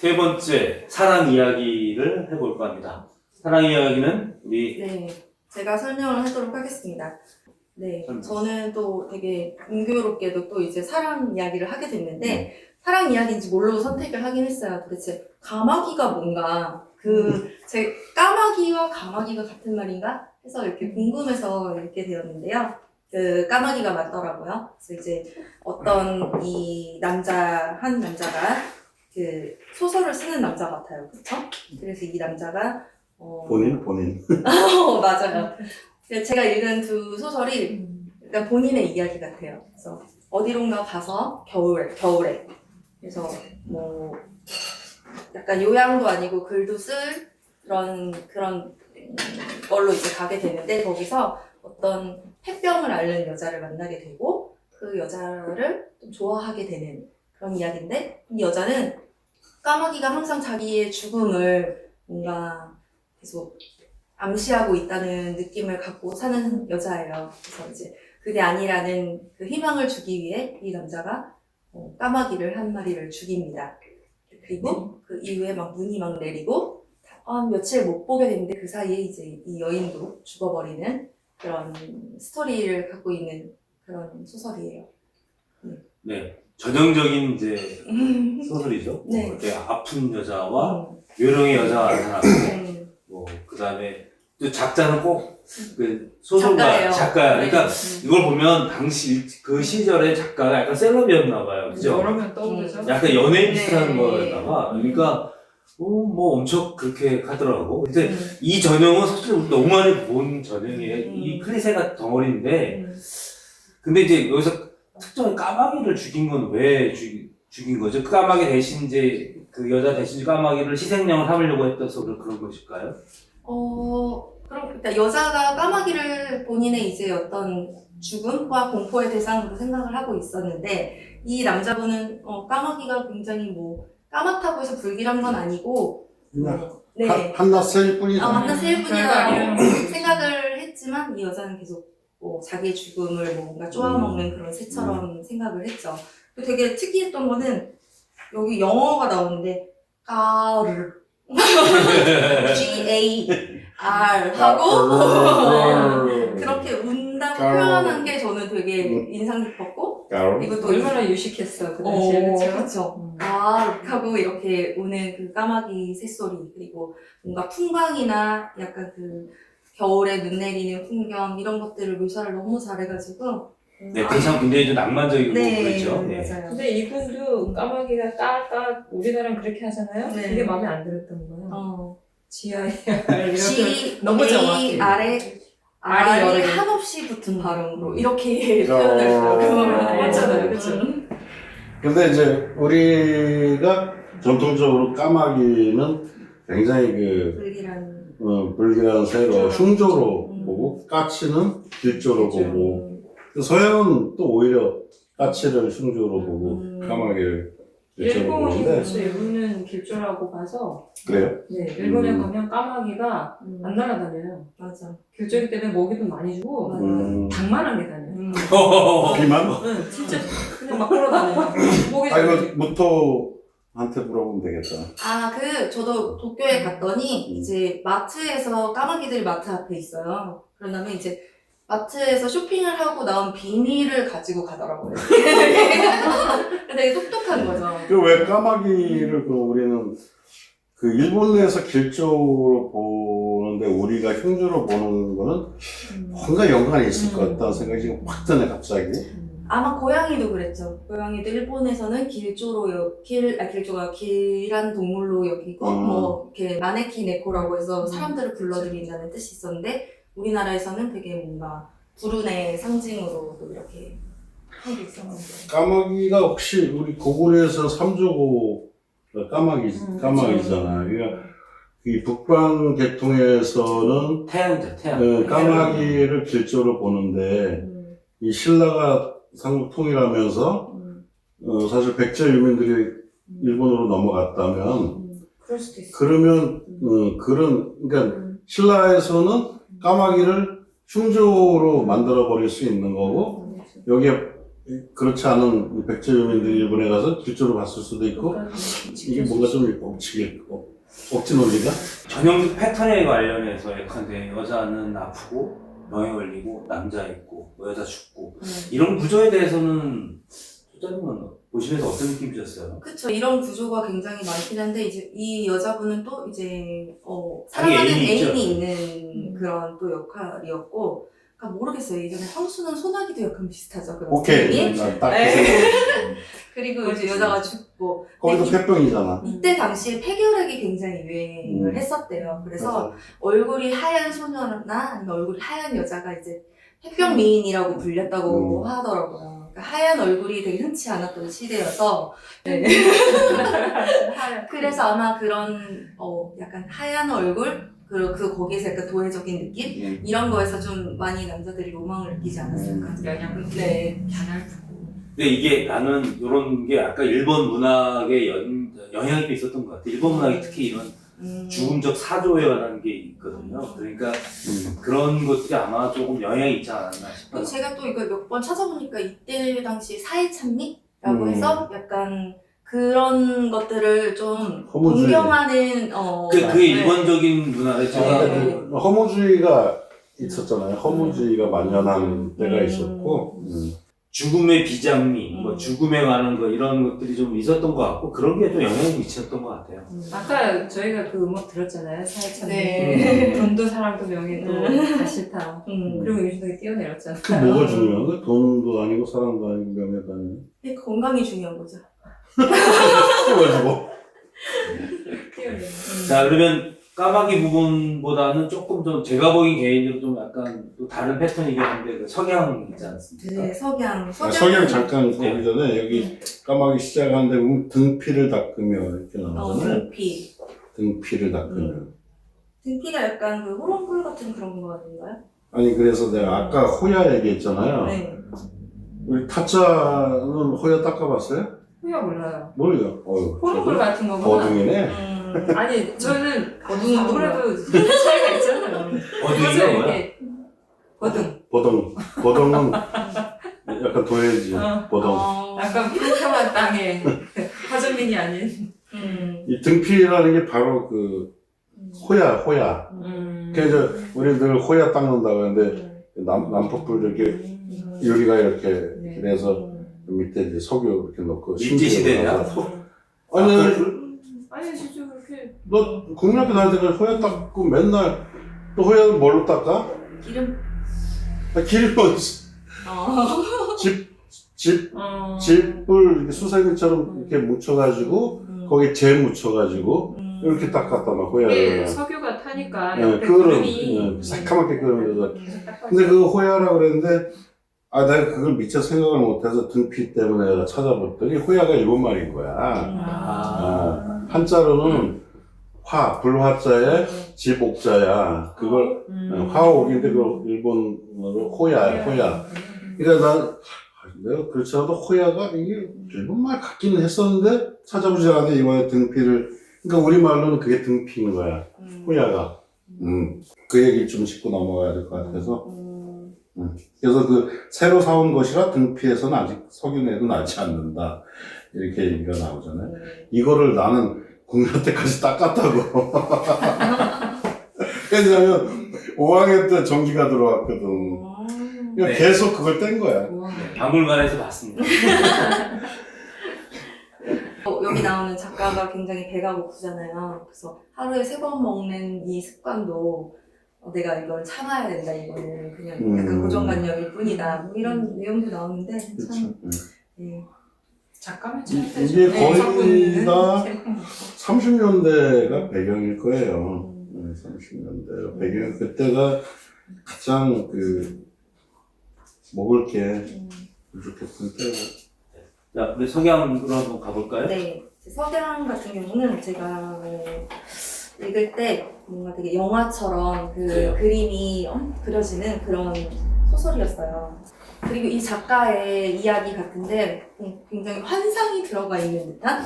세 번째 사랑 이야기를 해볼까 합니다. 사랑 이야기는 우리 네, 제가 설명을 하도록 하겠습니다. 네, 설명. 저는 또 되게 공교롭게도 또 이제 사랑 이야기를 하게 됐는데, 네. 사랑 이야기인지 모르고 선택을 하긴 했어요. 도대체 까마귀가 뭔가, 그, 제 까마귀와 가마귀가 같은 말인가? 해서 이렇게 궁금해서 읽게 되었는데요. 그 까마귀가 맞더라고요. 그래서 이제 어떤 이 남자, 한 남자가 그 소설을 쓰는 남자 같아요. 그쵸? 그래서 이 남자가 어, 본인 본인. 어, 맞아요. 제가 읽은 두 소설이 일단 본인의 이야기 같아요. 그래서 어디론가 가서 겨울에, 겨울에. 그래서 뭐 약간 요양도 아니고 글도 쓸 그런 그런 음, 걸로 이제 가게 되는데 거기서 어떤 폐병을 앓는 여자를 만나게 되고 그 여자를 좀 좋아하게 되는 그런 이야기인데 이 여자는 까마귀가 항상 자기의 죽음을 뭔가 계속 암시하고 있다는 느낌을 갖고 사는 여자예요. 그래서 이제 그게 아니라는 그 희망을 주기 위해 이 남자가 어, 까마귀를 한 마리를 죽입니다. 그리고 그 이후에 막 눈이 막 내리고 아, 며칠 못 보게 되는데 그 사이에 이제 이 여인도 죽어버리는 그런 스토리를 갖고 있는 그런 소설이에요. 네 전형적인 이제 소설이죠. 네. 뭐 이렇게 아픈 여자와 음, 요령의 여자가 나타나고 네. 뭐 그다음에 또 작자는 꼭 그 소설가 작가예요. 작가 그러니까 네. 이걸 보면 당시 그 시절에 작가가 약간 셀럽이었나 봐요. 그죠? 여러 떠오르죠. 약간 연예인 네. 비슷한 거였나 봐. 그러니까 어, 뭐 엄청 그렇게 하더라고. 근데 음, 이 전형은 사실 우리 너무 많이 본 전형이에요. 음. 이 클리셰가 덩어리인데 음. 근데 이제 여기서 특정 까마귀를 죽인 건 왜 죽인 거죠? 그 까마귀 대신 이제 그 여자 대신 까마귀를 희생양을 삼으려고 했어서 그런- 그런 것일까요? 어, 그럼 일단 여자가 까마귀를 본인의 이제 어떤 죽음과 공포의 대상으로 생각을 하고 있었는데 이 남자분은 어, 까마귀가 굉장히 뭐 까맣다고 해서 불길한 건 아니고 어, 네. 한- 한낱 셀 뿐이다. 아, 별거 아니에요. 뿐이라고 생각을 했지만 이 여자는 계속 뭐 자기의 죽음을 뭐 뭔가 쪼아먹는 그런 새처럼 생각을 했죠. 그리고 되게 특이했던 거는 여기 영어가 나오는데 까르 G A R 하고 그렇게 운다고. 표현한 게 저는 되게 음. 인상 깊었고. 이것도 얼마나 유식했어 그 당시에 어, 그쵸? 그쵸. 음. 아, 하고 이렇게 우는 그 까마귀 새소리, 그리고 뭔가 풍광이나 약간 그 겨울에 눈 내리는 풍경, 이런 것들을 묘사를 너무 잘해가지고. 네, 그참 굉장히 좀 낭만적이고 네, 그렇죠. 네. 맞아요. 근데 이분도 까마귀가 까까 우리나라는 그렇게 하잖아요. 네. 그게 마음에 안 들었던 거예요. 어. 지하에 이렇게 G, 너무 A, 정확해. 아래, 여러 알이 개. 한없이 붙은 발음으로 이렇게 어. 표현을 하더라고요. 맞잖아요, 그쵸? 음. 근데 이제 우리가 전통적으로 까마귀는 굉장히 그 불길한. 어, 불길한 새로 흉조로 음. 보고 까치는 길조로 길조. 보고 서양은 또 오히려 까치를 흉조로 보고 음. 까마귀를 길조로 일본이 보는데 그래서 일본은 길조라고 봐서 그래요? 네, 일본에 음. 가면 까마귀가 음, 안 날아다녀요. 맞아. 길조기 때문에 먹이도 많이 주고 맞아. 음. 닭만한 게 다녀요. 음. 비만? 응, 진짜 그냥 막 걸어다녀요. 목이 아 이거 무토 한테 물어보면 되겠다. 아, 그, 저도 도쿄에 갔더니, 음. 이제 마트에서 까마귀들이 마트 앞에 있어요. 그런 다음에 이제 마트에서 쇼핑을 하고 나온 비닐을 가지고 가더라고요. 되게 똑똑한 거죠. 그 왜 까마귀를 그 우리는 그 일본 내에서 길조로 보는데 우리가 흉조로 보는 거는 음. 뭔가 연관이 있을 것 음. 같다는 생각이 지금 확 드네 갑자기. 아마 고양이도 그랬죠. 고양이도 일본에서는 길조로, 여, 길, 아, 길조가 길한 동물로 여기고, 음. 뭐, 이렇게 마네키 네코라고 해서 사람들을 불러들인다는 뜻이 있었는데, 우리나라에서는 되게 뭔가 불운의 상징으로도 이렇게 하고 있었는데. 까마귀가 혹시 우리 고구려에서 삼조고 까마귀 음, 까마귀잖아. 그러니까 이 북방 계통에서는 태양이죠, 태양. 어, 까마귀를 길조로 보는데 음, 이 신라가 삼국 통일하면서 음, 어, 사실 백제 유민들이 일본으로 넘어갔다면 음, 그럴 수도 있어. 그러면 어, 그런 그러니까 음. 신라에서는 까마귀를 흉조로 만들어 버릴 수 있는 거고 여기에 그렇지 않은 백제 유민들이 일본에 가서 길조로 봤을 수도 있고 이게 뭔가 좀 억지게 어, 억지 논리가 전형적 패턴에 관련해서 예컨대 여자는 아프고 병에 걸리고 남자 있고 뭐 여자 죽고. 이런 구조에 대해서는 소장님은 보시면서 어떤 느낌 드셨어요? 그쵸. 이런 구조가 굉장히 많긴 한데 이제 이 여자분은 또 이제 어 자기 사랑하는 애인이 있죠. 애인이 있는 그런 또 역할이었고 그러니까 모르겠어요. 예전에 황수는 소나기도 약간 비슷하죠. 그런 오케이. 느낌이. 네. 그 리고 이제. 여자가 죽고 거기도 폐병이잖아. 이때 당시에 폐결핵이 굉장히 유행을 음. 했었대요 그래서 맞아. 얼굴이 하얀 소녀나 아니면 얼굴이 하얀 여자가 이제 햇병 미인이라고 불렸다고 음. 하더라고요. 그러니까 하얀 얼굴이 되게 흔치 않았던 시대여서 네. 그래서 아마 그런 어 약간 하얀 얼굴 그리고 그 거기에서 약간 도회적인 느낌 음. 이런 거에서 좀 많이 남자들이 로망을 느끼지 않았을까. 영향 네. 변할프고 근데 이게 나는 이런 게 아까 일본 문학에 연, 영향이 좀 있었던 것 같아. 일본 문학이 특히 이런 음. 죽음적 사조에 관한 게 있거든요. 그러니까 음. 그런 것들이 아마 조금 영향이 있지 않았나 싶어요. 제가 또 이걸 몇 번 찾아보니까 이때 당시 사회 참리라고 음. 해서 약간 그런 것들을 좀 허무주의. 동경하는 어 그, 그게 네. 일본적인 문화를 제가 네. 그 허무주의가 있었잖아요. 허무주의가 만연한 때가 음. 있었고. 음. 죽음의 비장미, 뭐 음. 죽음에 관한 거 이런 것들이 좀 있었던 것 같고 그런 게 좀 영향을 미쳤던 것 같아요. 음. 아까 저희가 그 음악 들었잖아요 사회참 네. 돈도 사랑도 명예도 음. 다 싫다 음. 그리고 유신덕이 뛰어내렸잖아요 그 뭐가 중요한 거야? 돈도 아니고 사랑도 아니고 명예도 아니고. 근데 건강이 중요한 거죠. 그래가지고. 뛰어내려 자 그러면 까마귀 부분보다는 조금 좀 제가 보기엔 개인적으로 좀 약간 또 다른 패턴이긴 한데 그 석양 있지 않습니까? 네, 석양. 아, 석양 잠깐 네. 거기 전에 여기 까마귀 시작하는데 보면 등피를 닦으며 이렇게 어, 나오잖아요. 등피. 등피를 닦으며. 등피가 약간 그 호롱불 같은 그런 거 아닌가요? 아니 그래서 내가 아까 호야 얘기했잖아요. 네. 우리 타짜는 호야 닦아봤어요? 후야 몰라요 모르요. 어휴. 호롱불 저도 같은 거구나 버둥이네. 음, 아니 저는 버둥은 아무래도 차이가 있잖아요 뭐야? 이게 버둥 버덩. 버덩은 약간 도해지. 어. 버덩. 어, 약간 평평한 땅에 화전민이 아닌 음, 이 등피라는 게 바로 그 호야, 호야. 음. 그래서 우리 늘 호야 닦는다고 하는데 음, 남, 남포불 이렇게 음. 유리가 이렇게 네. 그래서 음. 밑에 이제 석유 이렇게 넣고 일제시대냐? 아니 아니 너 국민학교 다닐 때 호야 닦고 맨날 또 호야를 뭘로 닦아? 기름. 아, 기름 어. 집, 집, 어... 집을 이렇게 수세미처럼 이렇게 묻혀가지고 음, 거기에 재 묻혀가지고 음. 이렇게 닦았단 말이야 이게 호야를 석유가 타니까 네, 옆에 그거를 네, 끓으면서 계속 닦아줘. 근데 그 호야라고 그랬는데 아 내가 그걸 미처 생각을 못해서 등피 때문에 내가 찾아봤더니 호야가 일본 말인 거야 아. 한자로는 화 불화자에 집옥자야. 그걸 음. 화옥인데 그 일본어로 호야 호야. 그러니까 난 아, 내가 그렇지 않아도 호야가 이게 일본말 같기는 했었는데 찾아보지 않았는데 이번에 등피를 그러니까 우리말로는 그게 등피인 거야. 음. 호야가. 음. 그 얘기를 좀 짚고 넘어가야 될 것 같아서. 음. 그래서 그 새로 사온 것이라 등피에서는 아직 석유내도 나지 않는다. 이렇게 얘기가 나오잖아요. 음. 이거를 나는 국내 때까지 닦았다고 왜냐면 5학년 때 전기가 들어왔거든 음. 그러니까 네. 계속 그걸 뗀 거야 우와. 박물관에서 봤습니다. 어, 여기 나오는 작가가 굉장히 배가 고프잖아요. 그래서 하루에 세 번 먹는 이 습관도 어, 내가 이걸 참아야 된다. 이거는 그냥 약간 음. 고정관념일 뿐이다. 뭐 이런 내용도 나오는데 그렇죠. 참 음. 네. 작가면 이- 참 이게. 거의 다 제공. 30년대가 배경일 거예요 음. 네, 30년대 배경 그때가 가장 그 먹을 게 음. 부족했을 때고 자, 우리 석양으로 한번 가볼까요? 네. 석양 같은 경우는 제가 어, 읽을 때 뭔가 되게 영화처럼 그 그래요? 그림이 어, 그려지는 그런 소설이었어요. 그리고 이 작가의 이야기 같은데 굉장히 환상이 들어가 있는 듯한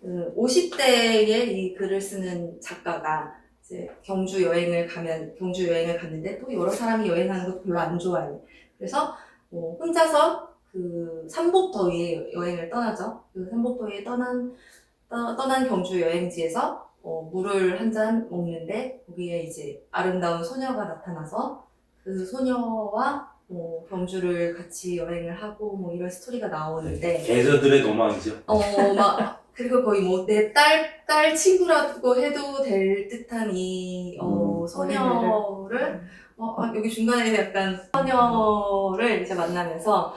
그 50대의 이 글을 쓰는 작가가 이제 경주 여행을 가면 경주 여행을 갔는데 또 여러 사람이 여행하는 것도 별로 안 좋아해. 그래서 뭐 혼자서 그그 삼복더위에 여행을 떠나죠. 그 삼복더위에 떠난 떠, 떠난 경주 여행지에서 어, 물을 한 잔 먹는데 거기에 이제 아름다운 소녀가 나타나서 그 소녀와 뭐 경주를 같이 여행을 하고 뭐 이런 스토리가 나오는데 계저들의 로망이죠. 어, 막, 그리고 거의 뭐, 내 딸, 딸 친구라고 해도 될 듯한 이, 어, 음. 소녀를, 어, 아, 여기 중간에 약간 소녀를 이제 만나면서,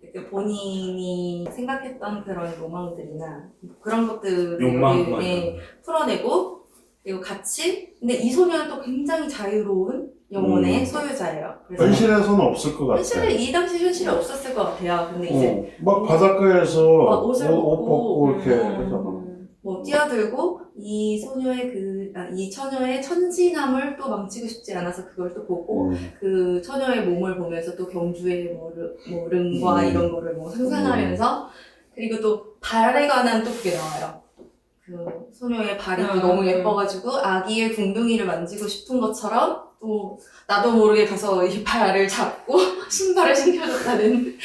이렇게 본인이 생각했던 그런 로망들이나 그런 것들을 욕망만. 예, 풀어내고, 그리고 같이, 근데 이 소녀는 또 굉장히 자유로운 영혼의 음. 소유자예요. 그래서 현실에서는 없을 것 같아. 현실에, 이 당시 현실에 없었을 것 같아요. 근데 이제, 어, 막 바닷가에서 막 옷을 옷, 옷 벗고, 벗고 이렇게 음. 해서 뭐 뛰어들고 이 소녀의 그, 아, 이 처녀의 천진함을 또 망치고 싶지 않아서 그걸 또 보고 음. 그 처녀의 몸을 보면서 또 경주의 뭐, 르, 뭐 름과 음. 이런 거를 뭐 상상하면서 그리고 또 발에 관한 또 그게 나와요. 그 소녀의 발이 또 음, 너무 음. 예뻐가지고 아기의 궁둥이를 만지고 싶은 것처럼 또 나도 모르게 가서 이 발을 잡고 신발을 신겨줬다는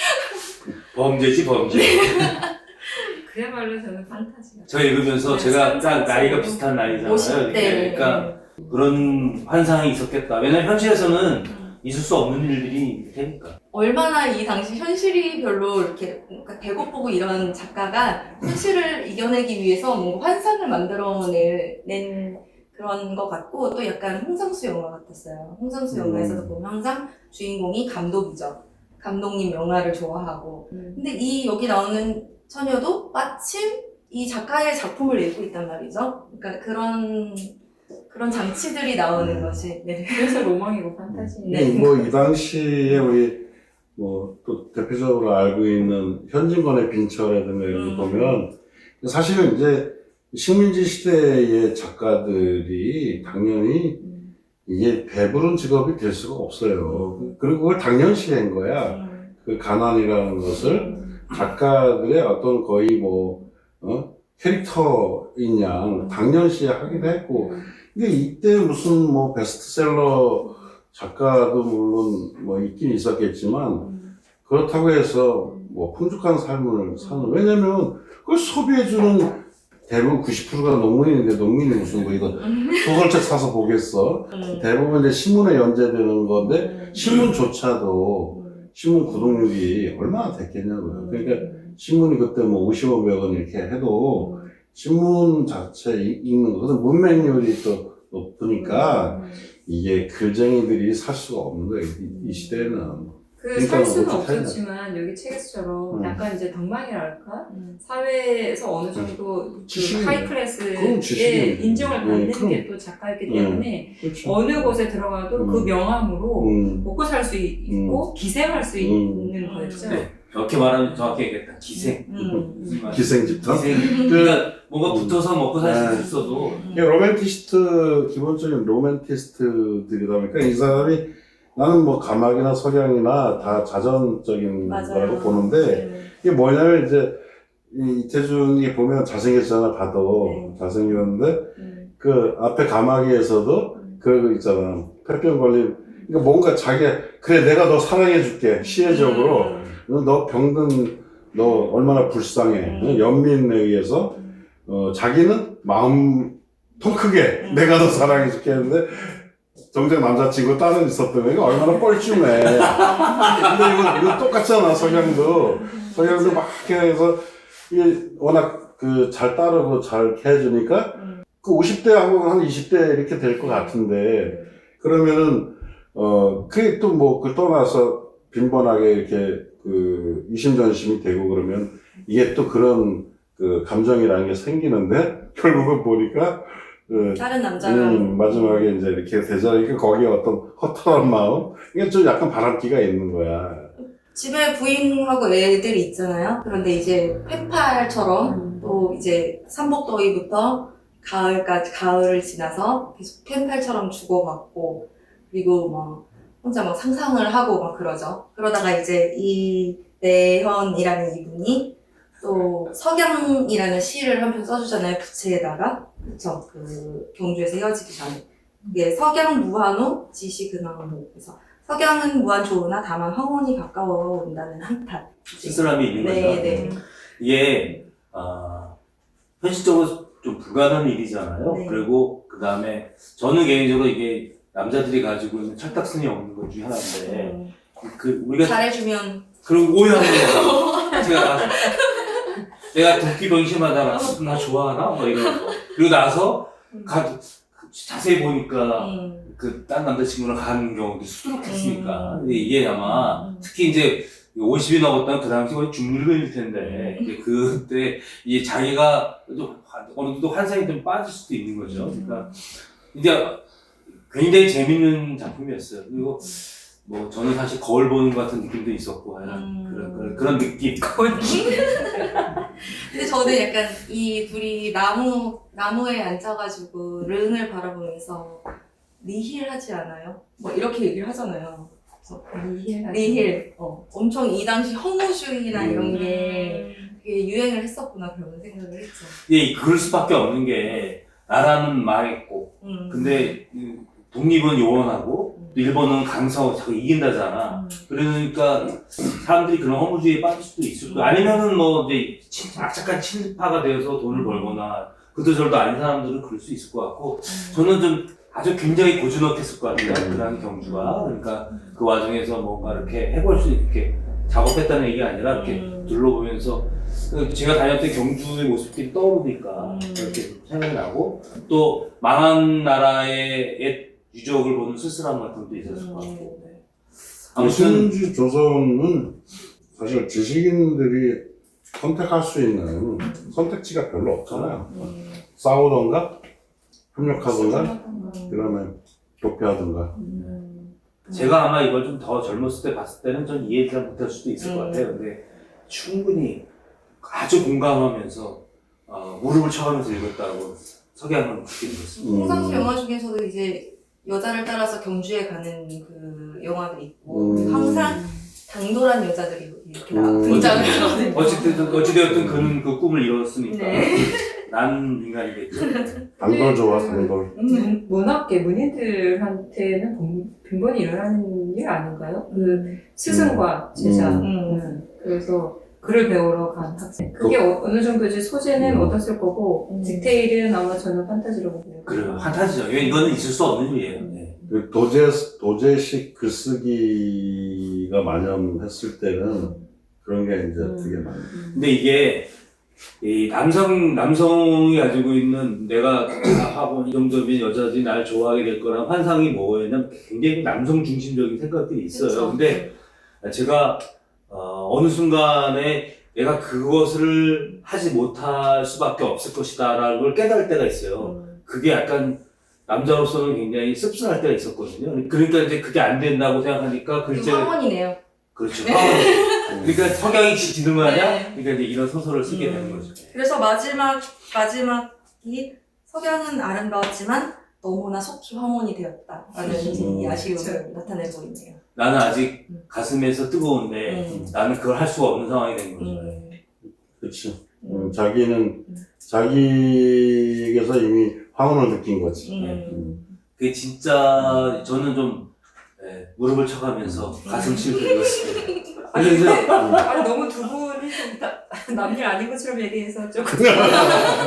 범죄지 범죄. 그야말로 저는 판타지가. 저 읽으면서 네, 제가 딱. 나이가 비슷한 나이잖아요. 50대 이렇게. 그러니까 그런 환상이 있었겠다. 왜냐면 현실에서는 있을 수 없는 일들이 되니까. 얼마나 이 당시 현실이 별로 이렇게 뭔가 배고프고 이런 작가가 현실을 이겨내기 위해서 뭔가 환상을 만들어낸 그런 것 같고 또 약간 홍상수 영화 같았어요. 홍상수 음. 영화에서도 보면 항상 주인공이 감독이죠. 감독님 영화를 좋아하고. 근데 이 여기 나오는 처녀도 마침 이 작가의 작품을 읽고 있단 말이죠. 그러니까 그런 그런 장치들이 나오는 음. 것이 네. 그래서 로망이고 판타지. 네. 뭐 이 당시에 우리 뭐 또 대표적으로 알고 있는 현진건의 빈처라든가 이런 음. 거 보면 사실은 이제 식민지 시대의 작가들이 당연히 음. 이게 배부른 직업이 될 수가 없어요. 그리고 그걸 당연시한 거야. 음. 그 가난이라는 것을 음. 작가들의 어떤 거의 뭐, 어? 캐릭터인 양 당연시 하기도 했고. 근데 이때 무슨 뭐 베스트셀러 작가도 물론 뭐 있긴 있었겠지만 음. 그렇다고 해서 뭐 풍족한 삶을 사는, 왜냐면 그걸 소비해 주는 대부분 90%가 농민인데 농민이 무슨 뭐 이거 소설책 사서 보겠어. 음. 대부분 이제 신문에 연재되는 건데 음. 신문조차도 음. 신문 구독률이 얼마나 됐겠냐고요. 그러니까 신문이 그때 뭐 50원, 100원 이렇게 해도 신문 자체 이- 읽는 거, 그래서 문맹률이 또 높으니까 이게 글쟁이들이 살 수가 없는 거예요. 이, 이 시대에는. 그 그러니까 살 수는 없었지만 여기 책에서처럼 음. 약간 이제 덕망이랄까 음. 사회에서 어느 정도 그. 하이 클래스의 지식인. 인정을 음, 받는 그럼. 게또 작가이기 음. 때문에 그렇죠. 어느 곳에 들어가도 음. 그 명함으로 음, 먹고 살 수 있고 기생할 수 음. 있는 거였죠. 네. 이렇게 말하면 정확히 얘기했다. 기생. 음. 말이야? 기생집단. 기생. 그 뭔가 붙어서 먹고 살 네. 수 있어도 이게 로맨티스트, 기본적인 로맨티스트들이다 보니까 이 사람이 나는 뭐 가막이나 석양이나 다 자전적인 맞아요. 거라고 보는데 음. 이게 뭐냐면 이제 이 이태준이 보면 잘생겼잖아, 봐도. 네. 잘생겼는데 음. 그 앞에 가마귀에서도 그거 있잖아. 폐병 걸린. 그러니까 뭔가 자기, 그래, 내가 너 사랑해줄게. 시혜적으로. 음. 너 병든, 너 얼마나 불쌍해. 음. 연민에 의해서. 어, 자기는 마음 통 크게 음. 내가 너 사랑해줄게 했는데 정작 남자친구 딸은 있었던 애가 얼마나 뻘쭘해. 근데 이거, 이거 똑같잖아, 석양도. 석양도 막 이렇게 해서 이게 워낙 그 잘 따르고 잘 해주니까 음. 그 50대하고 한 20대 이렇게 될 것 같은데 그러면은 어 그게 또 뭐 그 떠나서 빈번하게 이렇게 그 이심전심이 되고 그러면 이게 또 그런 그 감정이라는 게 생기는데 결국은 보니까 그 다른 남자가 음, 마지막에 이제 이렇게 되자니까 거기에 어떤 허탈한 마음 이게 좀 약간 바람기가 있는 거야. 집에 부인하고 애들이 있잖아요. 그런데 이제 펜팔처럼 또 이제 삼복더위부터 가을까지 가을을 지나서 계속 펜팔처럼 주고받고 그리고 막 혼자 막 상상을 하고 막 그러죠. 그러다가 이제 이 내현이라는 이분이 또 석양이라는 시를 한 편 써주잖아요. 부채에다가 그쵸. 그 경주에서 헤어지기 전에 그게 석양 무한호 지시 근황호 그래서 석양은 무한 좋으나 다만 황혼이 가까워 온다는 한탄. 쓸쓸함이 있는 거죠. 네, 네. 이게 아, 현실적으로 좀 불가능한 일이잖아요. 네. 그리고 그 다음에 저는 개인적으로 이게 남자들이 가지고 있는 철딱선이 없는 것 중에 하나인데 음, 그 우리가 잘해주면 그런 오해하는 거예요. 제가 나- 내가 도끼 병심하다 막, 나 좋아하나? 뭐 이런 거. 그리고 나서 가, 자세히 보니까 음, 그딴 남자친구랑 가는 경우도 수두룩했으니까 음. 이게 아마 음. 특히 이제 50이 넘었다면 그 당시 거의 중늙은일 텐데 이제 그때 이제 자기가 좀 어느 정도 환상이 좀 빠질 수도 있는 거죠. 그러니까 이제 굉장히 재밌는 작품이었어요. 그리고 뭐 저는 사실 거울 보는 것 같은 느낌도 있었고 음. 그런, 그런 그런 느낌. 근데 저는 약간 이 둘이 나무 나무에 앉아가지고 릉을 바라보면서 니힐하지 않아요? 뭐 이렇게 얘기를 하잖아요. 그래서 니힐. 어, 엄청 이 당시 허무주의나 이런 게 되게 유행을 했었구나 그런 생각을 했죠. 예, 그럴 수밖에 없는 게 나라는 망했고 음. 근데 이 독립은 요원하고 또 일본은 강성하고 자꾸 이긴다잖아. 음. 그러니까 사람들이 그런 허무주의에 빠질 수도 있을 거고 아니면은 뭐 이제 친- 악착한 친파가 되어서 돈을 벌거나 그도 저도 아닌 사람들은 그럴 수 있을 것 같고 저는 좀 아주 굉장히 고즈넉했을 것 같아요 음. 그런 경주가 그러니까 그 와중에서 뭔가 이렇게 해볼 수 있게 작업했다는 얘기가 아니라 이렇게 음. 둘러보면서 제가 다녔던 경주의 모습들이 떠오르니까 음. 그렇게 생각이 나고 또 망한 나라의 옛 유적을 보는 쓸쓸함 같은 것도 있었을 것 같고 네. 아무튼 신주 조선은 사실 지식인들이 선택할 수 있는 선택지가 별로 없잖아요. 음. 싸우던가, 협력하던가, 음. 그다음에 도피하던가. 음. 제가 아마 이걸 좀 더 젊었을 때 봤을 때는 좀 이해 잘 못할 수도 있을 것 음. 같아요. 근데 충분히 아주 공감하면서 어, 무릎을 쳐가면서 읽었다고 석양은 그렇게 읽었습니다. 홍상수 영화 중에서도 이제 여자를 따라서 경주에 가는 그 영화도 있고 음. 항상 당돌한 여자들이 이렇게 나 음. 등장을 하거든요. 어쨌든 어찌되었든 그는 그 꿈을 이뤘으니까 네. 난 인간이겠죠. 단돌 좋아, 단돌. 음. 문, 문학계 문인들한테는 빈- 빈번히 일어나는 일 아닌가요? 그 스승과 제자. 음. 음. 음. 그래서 글을 배우러 간 학생. 그게 어, 느 정도 이제 소재는 음. 어떻을 거고 음. 디테일은 아마 저는 판타지로 보고요. 그래요. 판타지죠. 이거는 있을 수 없는 일이에요. 네. 그 도제, 도제식 글쓰기가 만연했을 때는 그런 게 이제 음. 되게 많아요. 근데 이게 이 남성 남성이 가지고 있는 내가 하고 이 정도면 여자들이 날 좋아하게 될 거란 환상이 뭐냐면 굉장히 남성 중심적인 생각들이 있어요. 그쵸? 근데 제가 어, 느 순간에 내가 그것을 하지 못할 수밖에 없을 것이다라는 걸 깨달을 때가 있어요. 음. 그게 약간 남자로서는 굉장히 씁쓸할 때가 있었거든요. 그러니까 이제 그게 안 된다고 생각하니까 그 글제 황혼이네요. 그렇죠. 네. 그러니까 거 아니야? 네. 그러니까 이제 이런 소설을 쓰게 되는 음. 거죠. 그래서 마지막 마지막이 석양은 아름다웠지만 너무나 속히 황혼이 되었다라는 이 음. 아쉬움을 나타내고 있네요. 나는 아직 음. 가슴에서 뜨거운데 음. 나는 그걸 할 수가 없는 상황이 된 거죠. 음. 그렇지. 음. 음, 자기는 자기에게서 이미 황혼을 느낀 거지. 음. 그게 진짜 저는 좀 예, 무릎을 쳐가면서 가슴 치고 읽었습니다. 근데 이제 아니 너무 두 분이 좀 나- 남일 아닌 것처럼 얘기해서 조금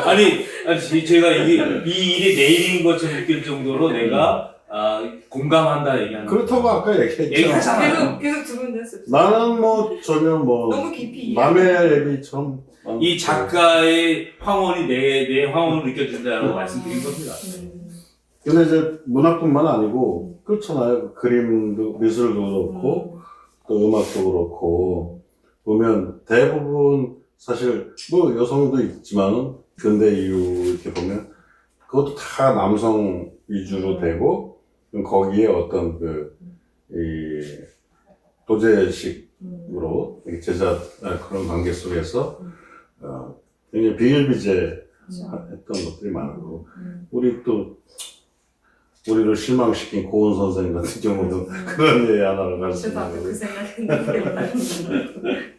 아니, 아니 제- 제가 이게 이 일이 내 일인 것처럼 느낄 정도로 내가 아, 공감한다 얘기하는 그렇다고 아까 얘기했잖아. 얘기하잖아요. 계속 계속 두분 됐어요. 나는 뭐 전혀 뭐 너무 깊이 남의 얘기처럼 이 작가의 황혼이 내, 내 황혼을 느껴진다고 음. 말씀드린 겁니다. 음. 근데 이제 문학뿐만 아니고 그렇잖아요. 그림도 미술도 그렇고 또 음악도 그렇고 보면 대부분 사실 뭐 여성도 있지만 근대 이후 이렇게 보면 그것도 다 남성 위주로 음. 되고 거기에 어떤 그 이 도제식으로 음. 제자 아, 그런 관계 속에서 음. 어, 굉장히 비일비재 음. 했던 것들이 많고 음. 우리 또 우리를 실망시킨 고은 선생 같은 경우도 그런 예 하나를 가르치는 저도 아까 거고 그 생각했는데